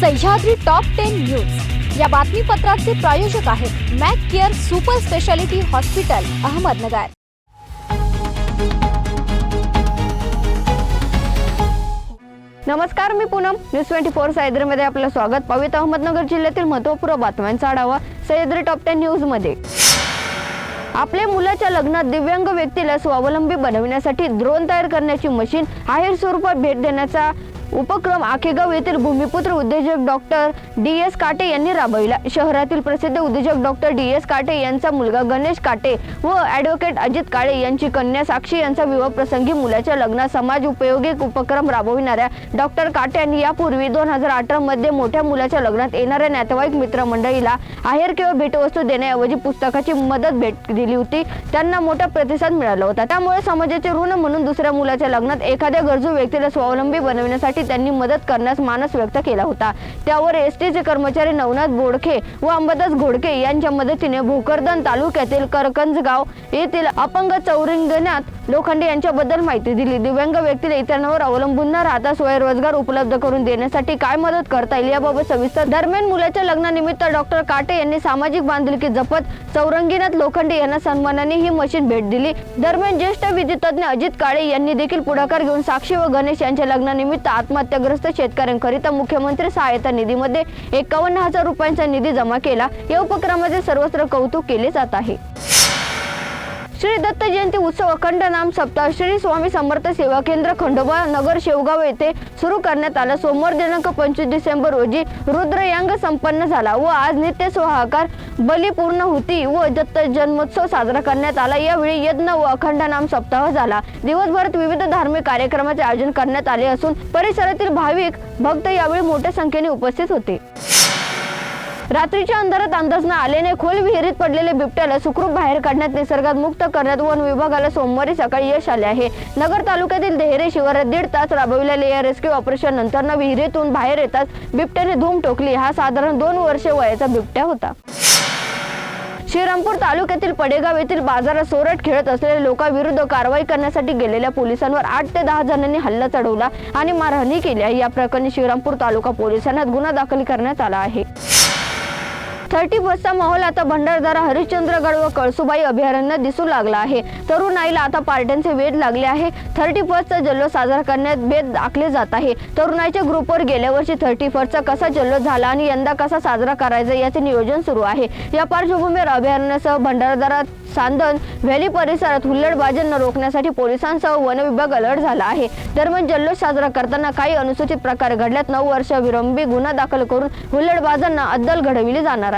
Sahyadri top ten news या बातमीपत्राचे प्रायोजक आहेत Mac Care super speciality hospital Ahmednagar. नमस्कार मी पूनम. न्यूज ट्वेंटी फोर सह्याद्रीमध्ये आपलं स्वागत. पावित अहमदनगर जिल्ह्यातील महत्त्वपूर्ण बातम्यांचा आढावा सह्याद्री टॉप टेन न्यूजमध्ये आपल्या मुलाच्या लग्नात दिव्यांग व्यक्तीला स्वावलंबी बनविण्यासाठी ड्रोन तयार करण्याची मशीन आहेर स्वरूपात भेट देण्याचा उपक्रम आखेगाव येथील भूमिपुत्र उद्योजक डॉक्टर डी एस काटे यांनी राबविला. शहरातील प्रसिद्ध उद्योजक डॉक्टर डी एस काटे यांचा मुलगा गणेश काटे व ॲडव्होकेट अजित काळे यांची कन्या साक्षी यांचा विवाह प्रसंगी मुलाच्या लग्नात समाज उपयोगी उपक्रम राबविणाऱ्या डॉक्टर काटे यांनी यापूर्वी दोन हजार अठरामध्ये मोठ्या मुलाच्या लग्नात येणाऱ्या नातेवाईक मित्रमंडळीला आहेर किंवा भेटवस्तू देण्याऐवजी पुस्तकाची मदत भेट दिली होती. त्यांना मोठा प्रतिसाद मिळाला होता. त्यामुळे समाजाचे ऋण म्हणून दुसऱ्या मुलाच्या लग्नात एखाद्या गरजू व्यक्तीला स्वावलंबी बनविण्यासाठी त्यांनी मदत करण्यास मानस व्यक्त केला होता. त्यावर एस टीचे कर्मचारी नवनाथ बोडखे व अंबादास घोडके यांच्या मदतीने भोकरदन तालुक्यातील करकंजगाव येथील अपंग चौरिंगणात लोखंडे यांच्याबद्दल माहिती दिली. दिव्यांग व्यक्तीला इतरांवर अवलंबून न राहता स्वयंरोजगार उपलब्ध करून देण्यासाठी काय मदत करता येईल याबाबत सविस्तर दरम्यान मुलाच्या लग्नानिमित्त डॉक्टर काटे यांनी सामाजिक बांधिलकी जपत चौरंगीनाथ लोखंडे यांना सन्मानाने ही मशीन भेट दिली. दरम्यान ज्येष्ठ विधितज्ञ अजित काळे यांनी देखील पुढाकार घेऊन साक्षी व गणेश यांच्या लग्नानिमित्त आत्महत्याग्रस्त शेतकऱ्यांकरिता मुख्यमंत्री सहायता निधीमध्ये एकावन्न हजार रुपयांचा निधी जमा केला. या उपक्रमाचे सर्वत्र कौतुक केले जात आहे. श्री दत्त जयंती उत्सव अखंड नाम सप्ताह श्री स्वामी समर्थ सेवा केंद्र खंडोबा नगर शेवगाव येथे सुरू करण्यात आला. सोमवार दिनांक पंचवीस डिसेंबर रोजी रुद्रयांग संपन्न झाला व आज नित्य सोहाकार बली पूर्ण होती व दत्त जन्मोत्सव साजरा करण्यात आला. यावेळी यज्ञ व अखंड नाम सप्ताह झाला. दिवसभरात विविध धार्मिक कार्यक्रमाचे आयोजन करण्यात आले असून परिसरातील भाविक भक्त यावेळी मोठ्या संख्येने उपस्थित होते. रात्रीच्या अंधारात अंदाज न आल्याने खोल विहिरीत पडलेले बिबट्याला सुखरूप बाहेर काढण्यात निसर्गात मुक्त करण्यात वन विभागाला सोमवारी सकाळी यश आले आहे. नगर तालुक्यातील देहरे शिवारात दीड तास राबविलेल्या या रेस्क्यू ऑपरेशन नंतर विहिरीतून बाहेर येताच बिबट्याने धूम ठोकली हा साधारण दोन वर्षे वयाचा बिबट्या होता. श्रीरामपूर तालुक्यातील पडेगाव येथील बाजारात सोरट खेळत असलेल्या लोकांविरुद्ध कारवाई करण्यासाठी गेलेल्या पोलिसांवर आठ ते दहा जणांनी हल्ला चढवला आणि मारहाणी केली आहे. या प्रकरणी श्रीरामपूर तालुका पोलिसांना गुन्हा दाखल करण्यात आला आहे. थर्टी फर्स्टचा माहोल आता भंडारदारा हरिश्चंद्रगड व कळसुबाई अभयारण्य दिसू लागला आहे. तरुणाईला आता पार्ट्यांचे वेध लागले आहे. थर्टी फर्स्टचा जल्लोष साजरा करण्यात बेद दाखले जात आहे. तरुणाईच्या ग्रुपवर गेल्या वर्षी थर्टी फर्स्टचा कसा जल्लोष झाला आणि यंदा कसा साजरा करायचा याचे नियोजन सुरू आहे. या पार्श्वभूमीवर अभयारण्यासह भंडारदारा सांदन व्हॅली परिसरात हुल्लडबाजांना रोखण्यासाठी पोलिसांसह वन विभाग अलर्ट झाला आहे. दरम्यान जल्लोष साजरा करताना काही अनुसूचित प्रकार घडल्यात. नऊ वर्ष विलंबी गुन्हा दाखल करून हुल्लडबाजांना अद्दल घडविली जाणार आहे.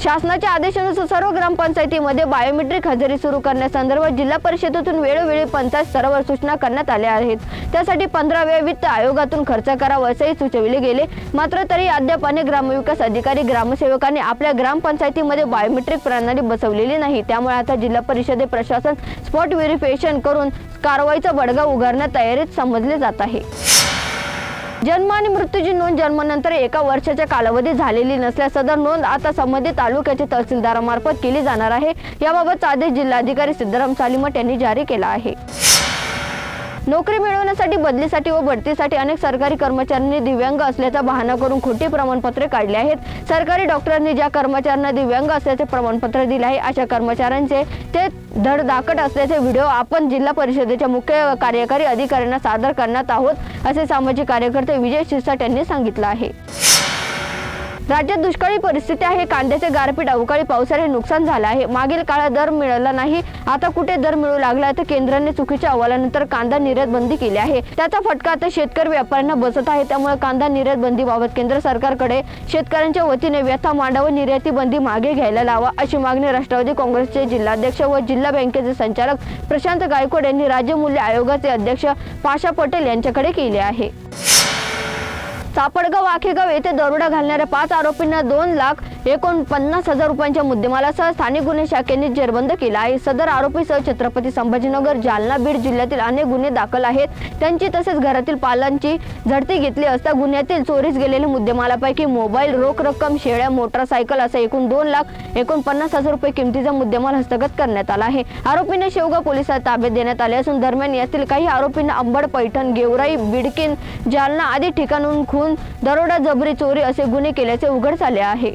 शासनाच्या आदेशानुसार सर्व ग्रामपंचायतीमध्ये बायोमेट्रिक हजेरी सुरू करण्यासंदर्भात जिल्हा परिषदेतून वेळोवेळी पंचायत स्तरावर सूचना करण्यात आल्या आहेत. त्यासाठी पंधराव्या वित्त आयोगातून खर्च करावा असेही सुचविले गेले. मात्र तरी अद्याप अनेक ग्रामविकास अधिकारी ग्रामसेवकांनी आपल्या ग्रामपंचायतीमध्ये बायोमेट्रिक प्रणाली बसवलेली नाही. त्यामुळे आता जिल्हा परिषदे प्रशासन स्पॉट व्हेरिफिकेशन करून कारवाईचा बडगा उगारण्यात तयारीत समजले जात आहे. जन्म आणि मृत्यूची नोंद जन्मानंतर एका वर्षाच्या कालावधी झालेली नसल्यास सदर नोंद आता संबंधित तालुक्याच्या तहसीलदारामार्फत केली जाणार आहे. याबाबतचा आदेश जिल्हाधिकारी सिद्धाराम सालिमठ यांनी जारी केला आहे. नोकरी मिळवण्यासाठी बदलीसाठी व बढतीसाठी अनेक सरकारी कर्मचाऱ्यांनी दिव्यांग असल्याचा बहाणा करून खोटी प्रमाणपत्रे काढली आहेत. सरकारी डॉक्टरांनी ज्या कर्मचाऱ्यांना दिव्यांग असल्याचे प्रमाणपत्र दिले आहे अशा कर्मचाऱ्यांचे ते धडधाकट असल्याचे व्हिडिओ आपण जिल्हा परिषदेच्या मुख्य कार्यकारी अधिकाऱ्यांना सादर करण्यात आहोत असे सामाजिक कार्यकर्ते विजय शिरसाट यांनी सांगितलं आहे. राज्यात दुष्काळी परिस्थिती आहे. कांद्याचे गारपीट अवकाळी पावसाने नुकसान झालं आहे. मागील काळात दर मिळाला नाही. आता कुठे दर मिळू लागला तर केंद्राने चुकीच्या अहवालानंतर कांदा निर्यात बंदी केली आहे. त्याचा फटका आता शेतकरी व्यापाऱ्यांना बसत आहे. त्यामुळे कांदा निर्यात बंदीबाबत केंद्र सरकारकडे शेतकऱ्यांच्या वतीने व्यथा मांडाव निर्याती बंदी मागे घ्यायला लावा अशी मागणी राष्ट्रवादी काँग्रेसचे जिल्हाध्यक्ष व जिल्हा बँकेचे संचालक प्रशांत गायकवाड यांनी राज्य मूल्य आयोगाचे अध्यक्ष पाशा पटेल यांच्याकडे केली आहे. सापडगाव आखेगाव येथे दरोडा घालणाऱ्या पाच आरोपींना दोन लाख एकूण पन्नास हजार रुपयांच्या मुद्देमालासह स्थानिक गुन्हे शाखेने जेरबंद केला आहे. सदर आरोपीसह छत्रपती संभाजीनगर जालना बीड जिल्ह्यातील अनेक गुन्हे दाखल आहेत. त्यांची तसेच घरातील पालांची झडती घेतली असता गुन्ह्यातील चोरीस गेलेल्या मुद्देमालापैकी मोबाईल रोख रक्कम शेळ्या मोटारसायकल असा एकूण दोन लाख एकोणपन्नास हजार रुपये किमतीचा मुद्देमाल हस्तगत करण्यात आला आहे. आरोपींना शेवगाव पोलिसात ताब्यात देण्यात आले असून दरम्यान यातील काही आरोपींना अंबड पैठण गेवराई बिडकिन जालना आदी ठिकाणून खून दरोडा जबरी चोरी असे गुन्हे केल्याचे उघड झाले आहे.